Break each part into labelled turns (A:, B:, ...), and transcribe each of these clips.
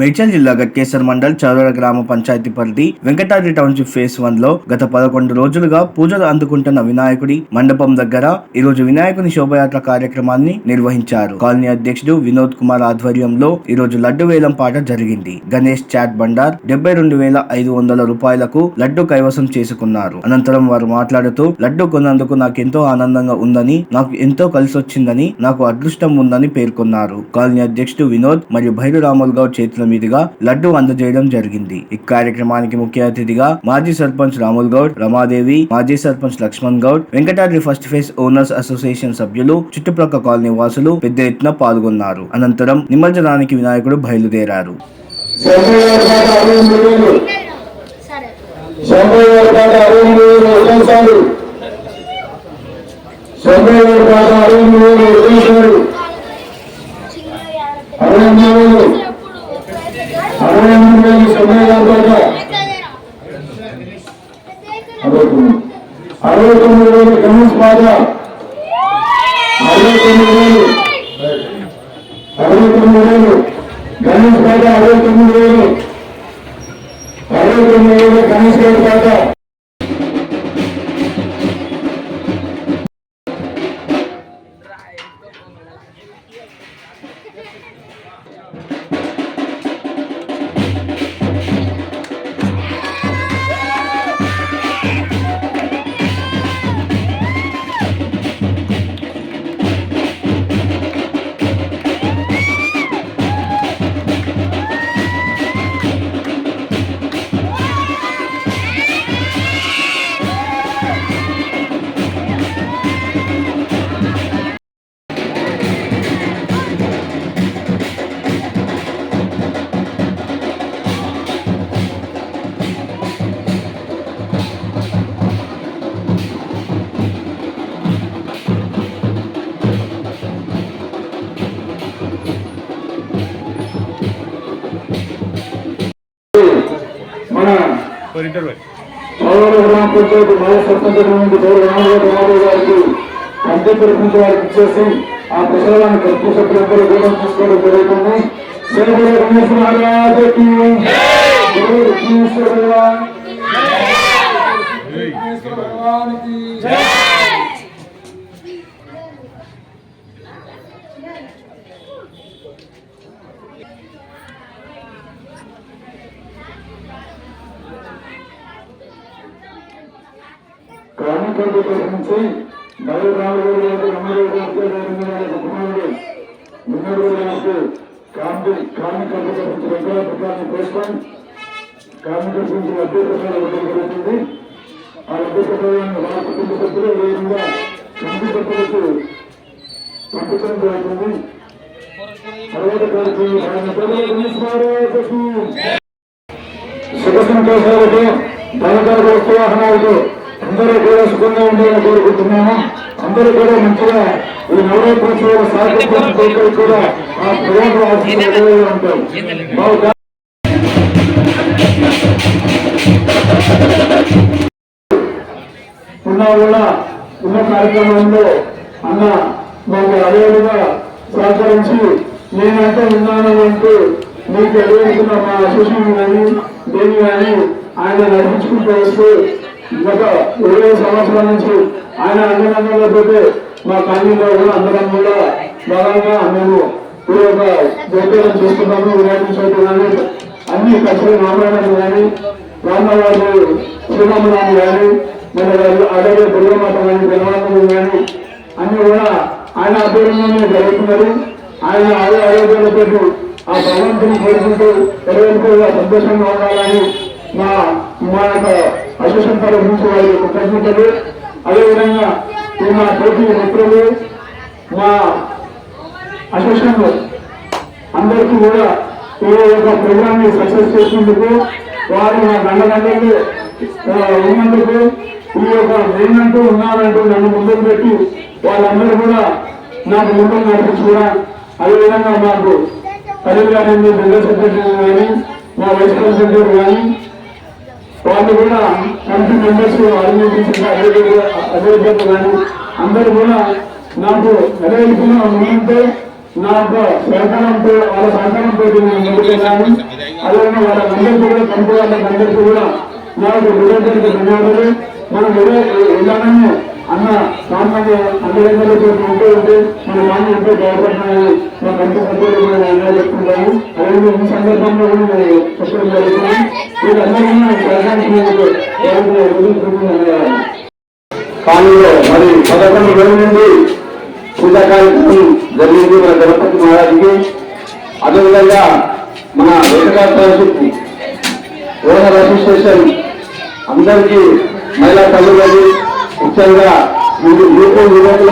A: మేడ్చల్ జిల్లా గట్కేశ్వర్ మండల్ చౌరడ గ్రామ పంచాయతీ పరిధి వెంకటాద్రి టౌన్షిప్ ఫేస్ వన్లో గత పదకొండు రోజులుగా పూజలు అందుకుంటున్న వినాయకుడి మండపం దగ్గర ఈ రోజు వినాయకుని శోభయాత్ర కార్యక్రమాన్ని నిర్వహించారు. కాలనీ అధ్యక్షుడు వినోద్ కుమార్ ఆధ్వర్యంలో ఈ రోజు లడ్డు వేలం పాట జరిగింది. గణేష్ చాట్ బండార్ డెబ్బై రెండు వేల ఐదు వందల రూపాయలకు లడ్డు కైవసం చేసుకున్నారు. అనంతరం వారు మాట్లాడుతూ లడ్డు కొన్నందుకు నాకు ఎంతో ఆనందంగా ఉందని నాకు ఎంతో కలిసొచ్చిందని నాకు అదృష్టం ఉందని పేర్కొన్నారు. కాలనీ అధ్యక్షుడు వినోద్ మరియు భైరు రాముల్ గౌడ్ చేతుల మీదుగా లడ్డు అందజేయడం జరిగింది. ఈ కార్యక్రమానికి ముఖ్య అతిథిగా మాజీ సర్పంచ్ రాముల్ గౌడ్ రమాదేవి మాజీ sarpanch Laxman Goud Venkatadri first phase owners association సభ్యులు చుట్టుప్రక్క కాలనీ వాసులు పెద్ద ఎత్తున పాల్గొన్నారు. అనంతరం నిమజ్జనానికి వినాయకుడు బయలుదేరారు.
B: సరే
C: శంభయ్య పాట పాట
B: యాభై
C: అరవింద్
B: ఎప్పుడు
C: అరవింద్ శంభయ్య పాట అరవై తొమ్మిది అరవై తొమ్మిది వేలు కమ్యూనిస్ట్ పాట అరవై తొమ్మిది వేలు. అరవై తొమ్మిది వేలు గణేష్ పాట అరవై తొమ్మిది వేలు. అరవై తొమ్మిది వేలు గణేష్ గారి పాట చౌరవ గ్రామ పంచాయతీ మాజీ సర్పంచ్ రామరావు గారికి పంచాయతీ తరఫు వారికి ఇచ్చేసి ఆ ప్రసాదాన్ని కర్పూ సభ్యులందరూ దూరం తీసుకోవడం జరుగుతుంది విఘ్నేశ్వర భగవాన్ విఘ్నేశ్వర భగవానికి కార్మికుల తరఫు నుంచి నగర రామగారు గారికి రమణరావు గారికి కుమారుడు వినోద్ గారికి కార్మిక కార్మికుల కోసం గురించి ఇవ్వడం జరుగుతుంది ఆ వాళ్ళ కుటుంబ సభ్యులు కంటి సభ్యులకు పంపించడం జరుగుతుంది తర్వాత కార్యక్రమం శుభ సంతోషాలతో ధనకార ప్రోత్సాహనాలతో అందరూ కూడా సుఖంగా ఉండాలని కోరుకుంటున్నాము. అందరూ కూడా మంచిగా ఈ నవరాత్రోత్సవాల సాగుతున్న కూడా ఆ ప్రజల ఆశీర్వాదాలు ఉన్నా కూడా ఉన్న కార్యక్రమంలో అన్న మాకు అదేవిధంగా సహకరించి నేనంటే ఉన్నాను అంటూ మీకు ఎదుర్కొన్న మా అసోసియేషన్ కానీ దేని కానీ ఆయన నడిపించుకుంటూ వస్తూ గత ఇరవై సంవత్సరాల నుంచి ఆయన అంగరంగంలో పెట్టి మా కాలనీలో కూడా అందరం కూడా భాగంగా మేము ఈ యొక్క జోక్యం చూస్తున్నాము వినాయక చవితి కానీ అన్ని కష్టం రామాయణం కానీ రామవారు శ్రీరామరాజు కానీ మన అలాగే దుర్గమాత కానీ జగన్నాథం కానీ అన్ని కూడా ఆయన ఆధ్వర్యంలోనే జరుగుతున్నది. ఆయన ఆరోగ్య ఆరోగ్యాలతో ఆ భగవంతుని కోరుకుంటూ ఎడవెళ్ళిపోయి సంతోషంగా ఉండాలని మా మా యొక్క అసోసియేషన్ తరఫు నుంచి వారి యొక్క కృతజ్ఞతలు అదేవిధంగా మా తోటి మిత్రులు మా అసోసియేషన్ అందరికీ కూడా ఈ యొక్క ప్రోగ్రామ్ని సక్సెస్ చేసినందుకు వారు నా దండదండలు ఉన్నందుకు ఈ యొక్క నేనంటూ ఉన్నారంటూ నన్ను ముందుకు పెట్టి వాళ్ళందరూ కూడా నాకు ముందు నడిపించుకున్నా కూడా అదేవిధంగా మాకు కరీం గారి జనరల్ సెక్రటరీ కానీ మా వైస్ ప్రెసిడెంట్ కానీ వాళ్ళు కూడా కమిటీ మెంబర్స్ ఆర్గనైజేషన్ అదే కానీ అందరూ కూడా నాకు నిలవెలుపున ఉన్నంటే
D: నా యొక్క సహకారంతో వాళ్ళ సహకారంతో నేను ముందుకెళ్ళాను అలాగే వాళ్ళందరికీ కూడా కంపెనీ వాళ్ళందరికీ కూడా నాకు నిరంతరం ధన్యవాదాలు. మనం ఇదే ఇలానే అన్న సామాన్య అందరితో ఉంటే ఉంటే మన నాన్న ఎంతో బాగుపడుతున్నాయి. మన కంటి సభ్యులు కూడా అన్నా చెప్తుంటాము అలాగే ఈ సందర్భంలో కూడా నేను చెప్పడం జరుగుతుంది. వీళ్ళందరూ కాలంలో మరి పదకొండు రోజుల నుండి పూజా కార్యక్రమం జరిగింది మన గణపతి మహారాజుకి. అదేవిధంగా మన వెంకటాచల ప్రాజెక్టు ఓనర్ అసోసియేషన్ అందరికీ మహిళా తల్లులని ముఖ్యంగా ముందు యూపీ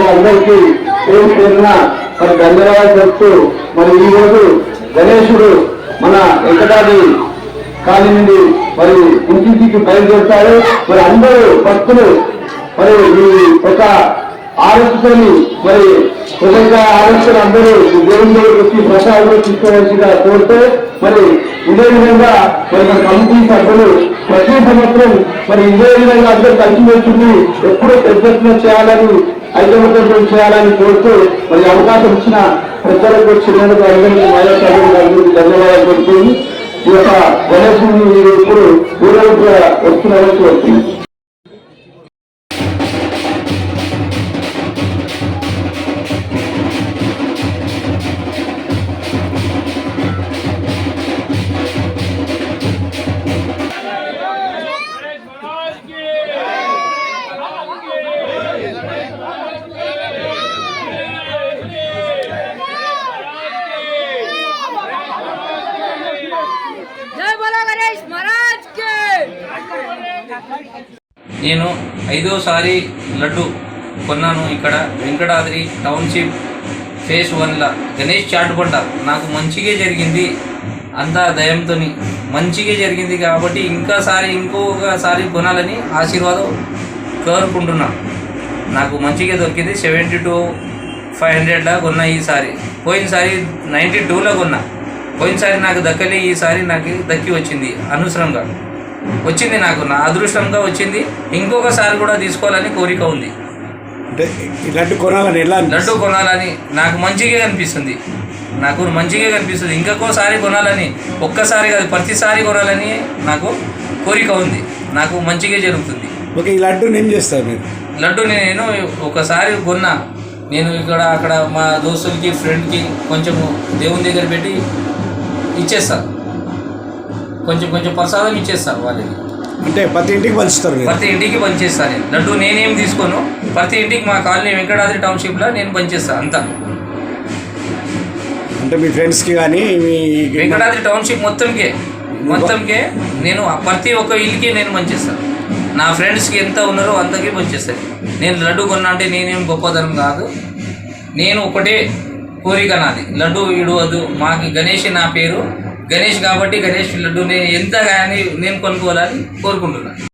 D: అందరికీ పేరు పేరున మరి ధన్యవాదాలు చెప్తూ మరి ఈరోజు గణేశుడు మన వెంకటాది కాలి నుండి మరి ఇంటింటికి బయలుదేరుతారు మరి అందరూ భక్తులు మరి ఈ ఒక ఆలోచనని మరి నిజంగా ఆలోచన అందరూ దేవుని వచ్చి ప్రసాదంలో తీసుకోవాల్సిందిగా కోరితే మరి ఇదే విధంగా మరి మన కమిటీ సభ్యులు ప్రతి సంవత్సరం మరి ఇదే విధంగా అందరూ కలిసి వచ్చింది ఎప్పుడూ పెద్ద చేయాలని ఐక్యమత్యంతో చేయాలని కోరుతూ మరి అవకాశం ఇచ్చిన ప్రజలకు చిన్నలకు అందరికీ మహిళా సభ్యులకు ధన్యవాదాలు కోరుతుంది ఈ యొక్క గణేశుని ఇప్పుడు ఊరేగింపుగా వస్తున్నారని కోరుతుంది
E: నేను ఐదోసారి లడ్డు కొన్నాను ఇక్కడ వెంకటాద్రి టౌన్షిప్ ఫేస్ వన్ల. గణేష్ చాటుకొండ నాకు మంచిగా జరిగింది అంతా దయంతో మంచిగా జరిగింది కాబట్టి ఇంకాసారి ఇంకొకసారి కొనాలని ఆశీర్వాదం కోరుకుంటున్నా. నాకు మంచిగా దొరికింది. సెవెంటీ టూ ఫైవ్ హండ్రెడ్లా కొన్నా ఈసారి పోయినసారి నైంటీ టూలో కొన్నా. పోయినసారి నాకు దక్కలే ఈసారి నాకు దక్కి వచ్చింది అనవసరంగా వచ్చింది నాకు నా అదృష్టంగా వచ్చింది. ఇంకొకసారి కూడా తీసుకోవాలని కోరిక ఉంది.
F: అంటే ఇలాంటి కొనాలని ఎలా
E: లడ్డు కొనాలని నాకు మంచిగా కనిపిస్తుంది నాకు మంచిగా కనిపిస్తుంది ఇంకొకసారి కొనాలని ఒక్కసారి కాదు ప్రతిసారి కొనాలని నాకు కోరిక ఉంది. నాకు మంచిగా జరుగుతుంది.
F: ఓకే ఈ లడ్డూని ఏం చేస్తారు మీరు?
E: లడ్డు నేను ఒకసారి కొన్నా. నేను ఇక్కడ అక్కడ మా దోస్తులకి ఫ్రెండ్కి కొంచెం దేవుని దగ్గర పెట్టి ఇచ్చేస్తా కొంచెం కొంచెం ప్రసాదం ఇచ్చేస్తా వాళ్ళకి.
F: అంటే ప్రతి ఇంటికి పంచుతారు
E: ప్రతి ఇంటికి పనిచేస్తాను నేను. లడ్డు నేనేం తీసుకోను ప్రతి ఇంటికి మా కాలనీ వెంకటాద్రి టౌన్షిప్లో నేను పనిచేస్తాను అంతా.
F: అంటే మీ ఫ్రెండ్స్కి కానీ మీ
E: వెంకటాద్రి టౌన్షిప్ మొత్తంకే. మొత్తంకే నేను ప్రతి ఒక్క ఇల్లుకి నేను పనిచేస్తాను నా ఫ్రెండ్స్కి ఎంత ఉన్నారో అంతకే పనిచేస్తాను నేను లడ్డు కొన్నా అంటే నేనేం గొప్పతనం కాదు. నేను ఒకటే కోరిక నాది. లడ్డు ఇడవద్దు మాకు గణేష్ నా పేరు. గణేష్ కాబట్టి గణేష్ లడ్డు నేను ఎంత కానీ నేను కొనుక్కోవాలని కోరుకుంటున్నాను